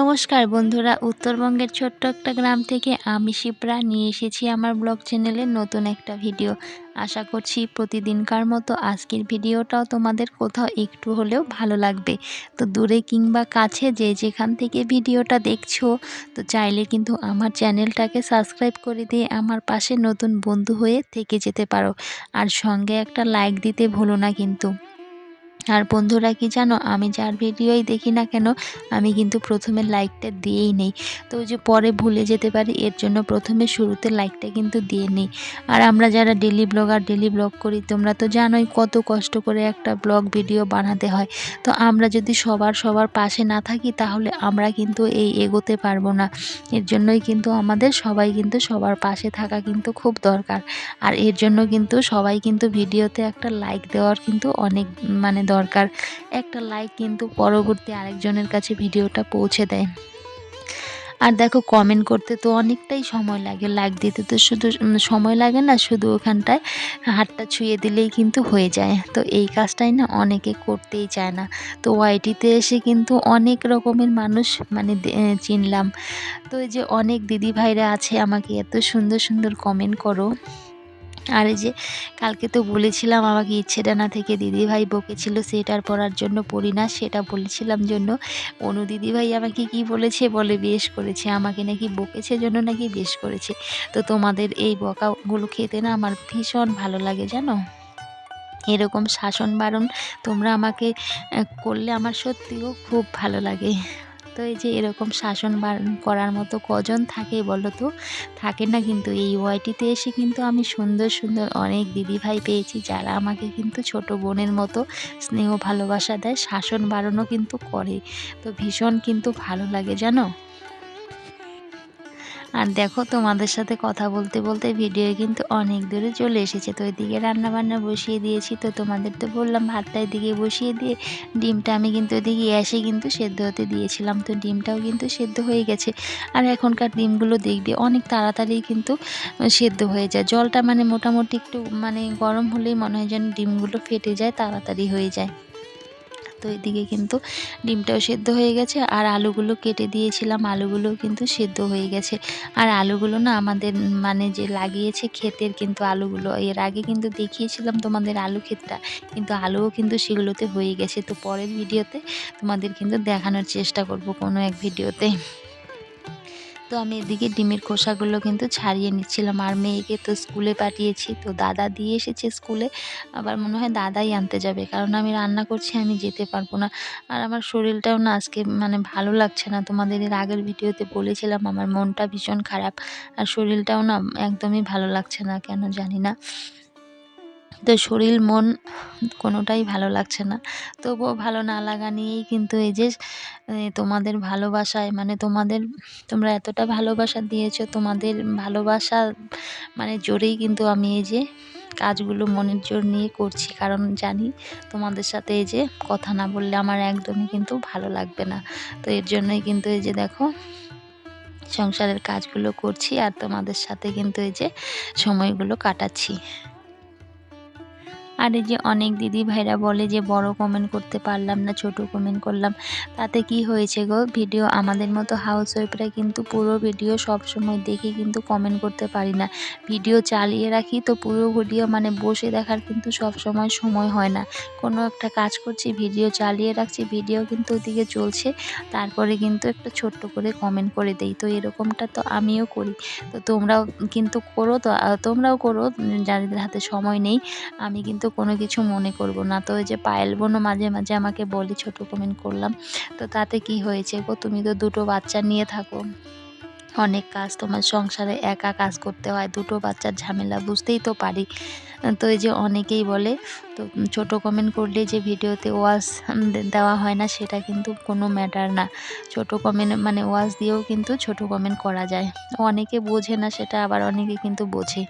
নমস্কার বন্ধুরা, উত্তরবঙ্গের ছোট্ট একটা গ্রাম থেকে আমি শিপ্রা নিয়ে এসেছি আমার ব্লগ চ্যানেলে নতুন একটা ভিডিও। আশা করছি প্রতিদিনকার মতো আজকের ভিডিওটাও তোমাদের কোথাও একটু হলেও ভালো লাগবে। তো দূরে কিংবা কাছে যে যেখান থেকে ভিডিওটা দেখছ, তো চাইলে কিন্তু আমার চ্যানেলটাকে সাবস্ক্রাইব করে দিয়ে আমার পাশে নতুন বন্ধু হয়ে থেকে যেতে পারো। আর সঙ্গে একটা লাইক দিতে ভুলো না কিন্তু। আর বন্ধুরা কি জানো, আমি যার ভিডিওই দেখি না কেন, আমি কিন্তু প্রথমে লাইকটা দিয়েই নেই। তো যে পরে ভুলে যেতে পারি, এর জন্য প্রথমে শুরুতে লাইকটা কিন্তু দিয়ে নেই। আর আমরা যারা ডেলি ব্লগার ডেলি ব্লগ করি, তোমরা তো জানোই কত কষ্ট করে একটা ব্লগ ভিডিও বানাতে হয়। তো আমরা যদি সবার সবার পাশে না থাকি, তাহলে আমরা কিন্তু এই এগোতে পারব না। এর জন্যই কিন্তু আমাদের সবাই কিন্তু সবার পাশে থাকা কিন্তু খুব দরকার। আর এর জন্য কিন্তু সবাই কিন্তু ভিডিওতে একটা লাইক দেওয়ার কিন্তু অনেক মানে দরকার। একটা লাইক কিন্তু পরবর্তী আরেকজনের কাছে ভিডিওটা পৌঁছে দেয়। আর দেখো কমেন্ট করতে তো অনেকটাই সময় লাগে। লাইক দিতে তো শুধু সময় লাগে না, শুধু ওখানটায় হাতটা ছুঁয়ে দিলেই কিন্তু হয়ে যায়। তো এই কাজটাই না অনেকে করতেই চায় না। তো ওয়াইটিতে এসে কিন্তু অনেক রকমের মানুষ মানে চিনলাম। তো এই যে অনেক দিদি ভাইরা আছে, আমাকে এত সুন্দর সুন্দর কমেন্ট করো। আর এই যে কালকে তো বলেছিলাম আমাকে ইচ্ছে ডানা থেকে দিদিভাই বকেছিল সেটার পরার জন্য পড়ি না, সেটা বলেছিলাম জন্য। অনু দিদিভাই আমাকে কি বলেছে বলে বেশ করেছে, আমাকে নাকি বকেছে জন্য নাকি বেশ করেছে। তো তোমাদের এই বকাগুলো খেতে না আমার ভীষণ ভালো লাগে জানো? এরকম শাসন বারণ তোমরা আমাকে করলে আমার সত্যিও খুব ভালো লাগে। তো এই যে এরকম শাসন করার মতো কজন থাকে বলো তো থাকে না কিন্তু। এই ওয়াইটিতে এসে কিন্তু আমি সুন্দর সুন্দর অনেক দিদিভাই পেয়েছি যারা আমাকে কিন্তু ছোট বোনের মতো স্নেহ ভালোবাসা দেয়, শাসন বাড়ানো কিন্তু করে। তো ভীষণ কিন্তু ভালো লাগে, জানো? আর দেখো, তোমাদের সাথে কথা বলতে বলতে ভিডিও কিন্তু অনেক দূরে চলে এসেছে। তো ওইদিকে রান্নাবান্না বসিয়ে দিয়েছি, তো তোমাদের তো বললাম ভাতটা এদিকে বসিয়ে দিয়ে, ডিমটা আমি কিন্তু ওইদিকে এসে কিন্তু সেদ্ধ হতে দিয়েছিলাম। তো ডিমটাও কিন্তু সেদ্ধ হয়ে গেছে। আর এখনকার ডিমগুলো দেখবে, অনেক তাড়াতাড়ি কিন্তু সেদ্ধ হয়ে যায়। জলটা মানে মোটামুটি একটু মানে গরম হলেই মনে হয় যেন ডিমগুলো ফেটে যায়, তাড়াতাড়ি হয়ে যায়। তো এদিকে কিন্তু ডিমটাও সেদ্ধ হয়ে গেছে, আর আলুগুলো কেটে দিয়েছিলাম, আলুগুলোও কিন্তু সেদ্ধ হয়ে গেছে। আর আলুগুলো না আমাদের মানে যে লাগিয়েছে ক্ষেতের কিন্তু আলুগুলো, এর আগে কিন্তু দেখিয়েছিলাম তোমাদের আলু ক্ষেতটা, কিন্তু আলুও কিন্তু সেগুলোতে হয়ে গেছে। তো পরের ভিডিওতে তোমাদের কিন্তু দেখানোর চেষ্টা করব কোনো এক ভিডিওতে। তো আমি এদিকে ডিমের খোসাগুলো কিন্তু ছাড়িয়ে নিচ্ছিলাম। আর মেয়েকে তো স্কুলে পাঠিয়েছি, তো দাদা দিয়ে এসেছে স্কুলে। আবার মনে হয় দাদাই আনতে যাবে, কারণ আমি রান্না করছি, আমি যেতে পারব না। আর আমার শরীরটাও না আজকে মানে ভালো লাগছে না। তোমাদের এর আগের ভিডিওতে বলেছিলাম, আমার মনটা ভীষণ খারাপ। আর শরীরটাও না একদমই ভালো লাগছে না, কেন জানি না। তো শরীর, মন কোনোটাই ভালো লাগছে না। তবুও ভালো না লাগা নিয়েই কিন্তু এই যে তোমাদের ভালোবাসায় মানে তোমাদের, তোমরা এতটা ভালোবাসা দিয়েছ, তোমাদের ভালোবাসা মানে জোরেই কিন্তু আমি এই যে কাজগুলো মনের জোর নিয়ে করছি। কারণ জানি তোমাদের সাথে এই যে কথা না বললে আমার একদমই কিন্তু ভালো লাগবে না। তো এর জন্যই কিন্তু এই যে দেখো, সংসারের কাজগুলো করছি আর তোমাদের সাথে কিন্তু এই যে সময়গুলো কাটাচ্ছি। আর এই যে অনেক দিদি ভাইরা বলে যে বড় কমেন্ট করতে পারলাম না, ছোট কমেন্ট করলাম, তাতে কি হয়েছে গো? ভিডিও আমাদের মতো হাউস ওয়াইফরা কিন্তু পুরো ভিডিও সব সময় দেখে কিন্তু কমেন্ট করতে পারি না। ভিডিও চালিয়ে রাখি তো পুরো ভিডিও মানে বসে দেখার কিন্তু সব সময় সময় হয় না। কোনো একটা কাজ করছি ভিডিও চালিয়ে রাখছি ভিডিও কিন্তু ওদিকে চলছে, তারপরে কিন্তু একটা ছোট্ট করে কমেন্ট করে দেই। তো এরকমটা তো আমিও করি। তো তোমরাও কিন্তু করো তো তোমরাও করো যাদের হাতে সময় নেই, আমি কিন্তু কোনো কিছু মনে করব না। তো ওই যে পায়েল বোনও মাঝে মাঝে আমাকে বলি ছোট কমেন্ট করলাম, তো তাতে কি হয়েছে গো? তুমি তো দুটো বাচ্চা নিয়ে থাকো। অনেক কাজ তোমার সংসারে একা কাজ করতে হয়, দুটো বাচ্চার ঝামেলা বুঝতেই তো পারি। তো এই যে অনেকেই বলে, তো ছোট কমেন্ট করলে যে ভিডিওতে ওয়াজ দেওয়া হয় না, সেটা কিন্তু কোনো ম্যাটার না। ছোট কমেন্ট মানে ওয়াজ দিয়েও কিন্তু ছোট কমেন্ট করা যায়। অনেকে বোঝে না, সেটা আবার অনেকে কিন্তু বোঝে।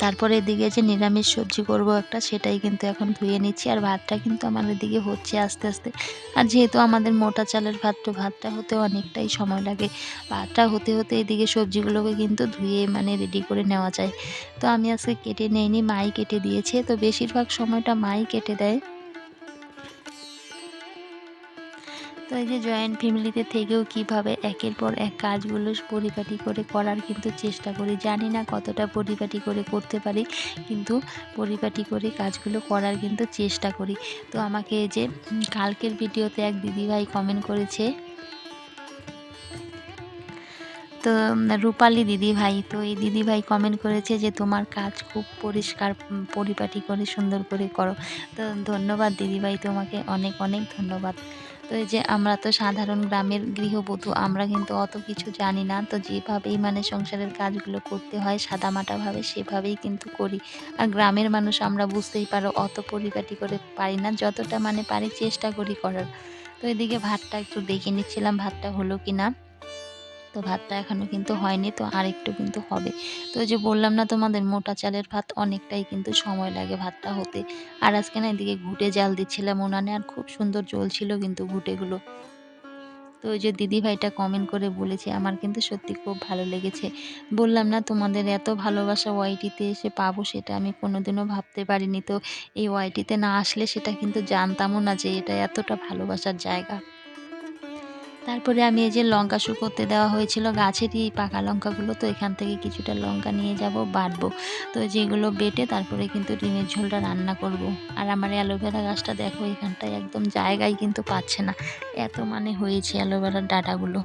তারপরে এদিকে যে নিরামিষ সবজি করব একটা, সেটাই কিন্তু এখন ধুয়ে নিচ্ছি। আর ভাতটা কিন্তু আমার এদিকে হচ্ছে আস্তে আস্তে। আর যেহেতু আমাদের মোটা চালের ভাত, তো ভাতটা হতে অনেকটাই সময় লাগে। ভাতটা হতে হতে এদিকে সবজিগুলোকে কিন্তু ধুয়ে মানে রেডি করে নেওয়া যায়। তো আমি আজকে কেটে নেইনি, মাই কেটে দিয়েছে। তো বেশিরভাগ সময়টা মাই কেটে দেয়। তো এই যে জয়েন্ট ফ্যামিলিতে থেকেও কীভাবে একের পর এক কাজগুলো পরিপাটি করে করার কিন্তু চেষ্টা করি। জানি না কতটা পরিপাটি করে করতে পারি, কিন্তু পরিপাটি করে কাজগুলো করার কিন্তু চেষ্টা করি। তো আমাকে যে কালকের ভিডিওতে এক দিদিভাই কমেন্ট করেছে তো রূপালী দিদি ভাই তো এই দিদি ভাই কমেন্ট করেছে যে, তোমার কাজ খুব পরিষ্কার পরিপাটি করে, সুন্দর করে করো। তো, ধন্যবাদ দিদি ভাই তোমাকে অনেক অনেক ধন্যবাদ। তো এই যে, আমরা তো সাধারণ গ্রামের গৃহবধূ, আমরা কিন্তু অত কিছু জানি না। তো যেভাবেই মানে সংসারের কাজগুলো করতে হয়, সাদামাটাভাবে সেভাবেই কিন্তু করি। আর গ্রামের মানুষ, আমরা বুঝতেই পারো, অত পরিপাটি করে পারি না, যতটা মানে পারি চেষ্টা করি করার। তো এদিকে ভাতটা একটু দেখে নিচ্ছিলাম, ভাতটা হলো কি না তো ভাতটা এখনও কিন্তু হয়নি, তো আরেকটু কিন্তু হবে। তো যে বললাম না তোমাদের, মোটা চালের ভাত অনেকটাই কিন্তু সময় লাগে ভাতটা হতে। আর আজকে না এদিকে ঘুটে জাল দিচ্ছিলাম উনানে, আর খুব সুন্দর জ্বলছিল কিন্তু ঘুটেগুলো। তো ওই যে দিদি ভাইটা কমেন্ট করে বলেছে, আমার কিন্তু সত্যি খুব ভালো লেগেছে। বললাম না, তোমাদের এত ভালোবাসা ওয়াইটিতে এসে পাবো সেটা আমি কোনোদিনও ভাবতে পারিনি। তো এই ওয়াইটিতে না আসলে সেটা কিন্তু জানতামও না যে এটা এতটা ভালোবাসার জায়গা। তারপরে আমি এই যে লঙ্কা শুকোতে দেওয়া হয়েছিল এই পাকা লঙ্কাগুলো, তো এখান থেকে কিছুটা লঙ্কা নিয়ে যাব, বাটবো। তো যেগুলো বেটে তারপরে কিন্তু ডিমের ঝোলটা রান্না করব। আর আমার অ্যালোভেরা গাছটা দেখো, এখানটায় একদম জায়গায় কিন্তু পাচ্ছে না। এত মানে হয়েছে অ্যালোভেরার ডাটাগুলো।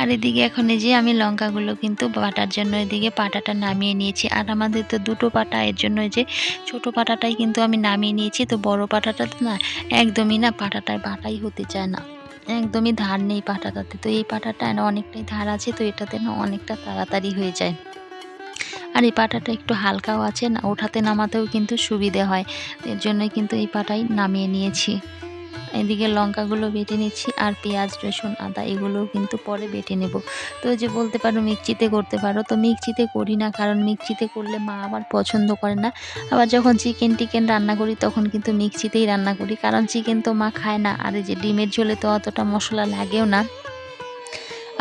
আর এদিকে এখন এই যে আমি লঙ্কাগুলো কিন্তু বাটার জন্য এদিকে পাটাটা নামিয়ে নিয়েছি। আর আমাদের তো দুটো পাটা, এর জন্য যে ছোটো পাটাটাই কিন্তু আমি নামিয়ে নিয়েছি। তো বড় পাটাটা তো না, একদমই না পাটাটায় বাটাই হতে চায় না। একদমই ধার নেই পাটাটাতে। তো এই পাটাটা না অনেকটাই ধার আছে, তো এটাতে না অনেকটা তাড়াতাড়ি হয়ে যায়। আর এই পাটাটা একটু হালকাও আছে না, ওঠাতে নামাতেও কিন্তু সুবিধে হয়। এর জন্যই কিন্তু এই পাটাই নামিয়ে নিয়েছি। এদিকে লঙ্কাগুলো বেটে নিচ্ছি আর পেঁয়াজ, রসুন, আদা এগুলোও কিন্তু পরে বেটে নেব। তো যে বলতে পারো মিক্সিতে করতে পারো। তো মিক্সিতে করি না, কারণ মিক্সিতে করলে মা আমার পছন্দ করে না। আবার যখন চিকেন টিকেন রান্না করি তখন কিন্তু মিক্সিতেই রান্না করি। কারণ চিকেন তো মা খায় না। আর এই যে ডিমের ঝোলে তো অতটা মশলা লাগেও না।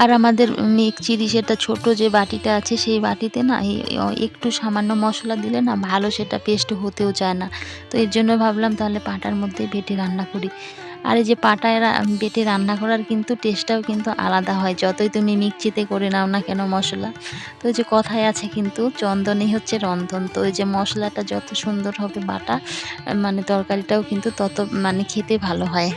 আর আমাদের মিক্সির সেটা ছোট যে বাটিটা আছে, সেই বাটিতে না একটু সামান্য মশলা দিলে না ভালো সেটা পেস্ট হতেও চায় না। তো এর জন্য ভাবলাম তাহলে পাটার মধ্যে বেটে রান্না করি। আর এই যে পাটায় বেটে রান্না করার কিন্তু টেস্টটাও কিন্তু আলাদা হয়, যতই তুমি মিক্সিতে করে নাও না কেন মশলা। তো যে কথায় আছে কিন্তু, চন্দনই হচ্ছে রন্ধন। তো ওই যে মশলাটা যত সুন্দর হবে বাটা মানে তরকারিটাও কিন্তু তত মানে খেতে ভালো হয়।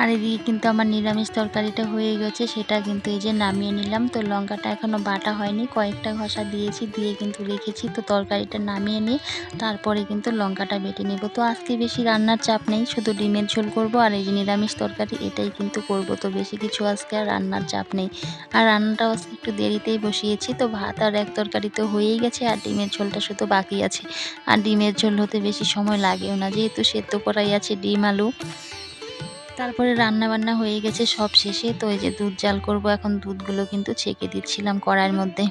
আর এদিকে কিন্তু আমার নিরামিষ তরকারিটা হয়ে গেছে, সেটা কিন্তু এই যে নামিয়ে নিলাম। তো লঙ্কাটা এখনও বাটা হয়নি, কয়েকটা ঘষা দিয়েছি, দিয়ে কিন্তু রেখেছি। তো তরকারিটা নামিয়ে নিয়ে তারপরে কিন্তু লঙ্কাটা বেটে নেব। তো আজকে বেশি রান্নার চাপ নেই, শুধু ডিমের ঝোল করব, আর এই যে নিরামিষ তরকারি, এটাই কিন্তু করব। তো বেশি কিছু আজকে আর রান্নার চাপ নেই। আর রান্নাটাও আজকে একটু দেরিতেই বসিয়েছি, তো ভাত আর এক তরকারি তো হয়েই গেছে, আর ডিমের ঝোলটা শুধু বাকি আছে। আর ডিমের ঝোল হতে বেশি সময় লাগেও না, যেহেতু সেদ্ধ করাই আছে ডিম, আলু। তারপরে রান্না বান্না হয়ে গেছে সব শেষে। তো এই যে দুধ জাল করব, এখন দুধগুলো কিন্তু ছেঁকে দিচ্ছিলাম কড়াইয়ের মধ্যে।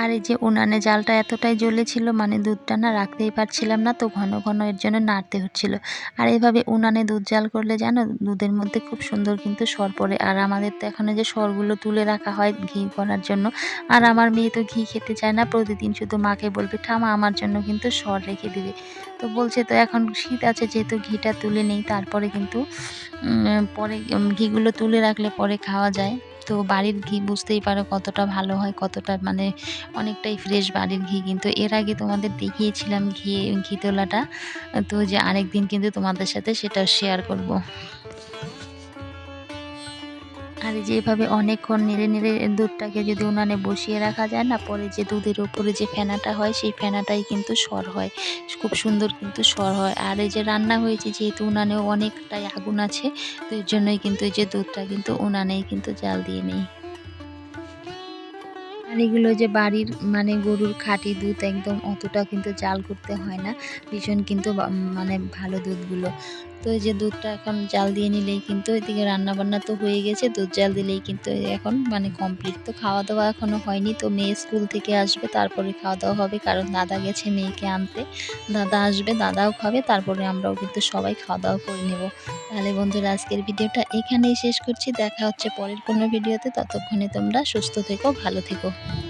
আর এই যে উনানে জালটা এতটাই জ্বলেছিল মানে দুধটা না রাখতেই পারছিলাম না, তো ঘন ঘন এর জন্য নাড়তে হচ্ছিল। আর এইভাবে উনানে দুধ জাল করলে জানো, দুধের মধ্যে খুব সুন্দর কিন্তু সর পড়ে। আর আমাদের তো এখানে যে সরগুলো তুলে রাখা হয় ঘি করার জন্য, আর আমার মেয়ে তো ঘি খেতে চায় না, প্রতিদিন শুধু মাকে বলবে ঠামা আমার জন্য কিন্তু সর রেখে দিবে। তো বলছে, তো এখন শীত আছে, যেহেতু ঘিটা তুলে নেই, তারপরে কিন্তু পরে ঘিগুলো তুলে রাখলে পরে খাওয়া যায়। তো বাড়ির ঘি বুঝতেই পারো কতটা ভালো হয়, কতটা মানে অনেকটাই ফ্রেশ বাড়ির ঘি। কিন্তু এর আগে তোমাদের দেখিয়েছিলাম ঘি ঘি তোলাটা। তো যে আরেকদিন কিন্তু তোমাদের সাথে সেটা শেয়ার করব। আর এই যে এভাবে অনেকক্ষণ নেড়ে নেড়ে দুধটাকে যদি উনানে বসিয়ে রাখা যায় না, পরে যে দুধের উপরে যে ফেনাটা হয়, সেই ফেনাটাই কিন্তু সর হয়। খুব সুন্দর কিন্তু সর হয়। আর এই যে রান্না হয়েছে, যেহেতু উনানেও অনেকটাই আগুন আছে, তো এর জন্যই কিন্তু এই যে দুধটা কিন্তু উনানেই কিন্তু জাল দিয়ে নেই। আর এগুলো যে বাড়ির মানে গরুর খাঁটি দুধ, একদম অতটা কিন্তু জাল করতে হয় না। ভীষণ কিন্তু মানে ভালো দুধগুলো। তো এই যে দুধটা এখন জাল দিয়ে নিলেই কিন্তু এদিকে রান্না বান্না তো হয়ে গেছে, দুধ জাল দিলেই কিন্তু এখন মানে কমপ্লিট তো খাওয়া দাওয়া এখনও হয়নি, তো মেয়ে স্কুল থেকে আসবে, তারপরে খাওয়া দাওয়া হবে, কারণ দাদা গেছে মেয়েকে আনতে, দাদা আসবে, দাদাও খাবে, তারপরে আমরাও কিন্তু সবাই খাওয়া দাওয়া করে নেব। তাহলে বন্ধুরা, আজকের ভিডিওটা এখানেই শেষ করছি, দেখা হচ্ছে পরের কোনো ভিডিওতে, ততক্ষণে তোমরা সুস্থ থেকো, ভালো থেকো।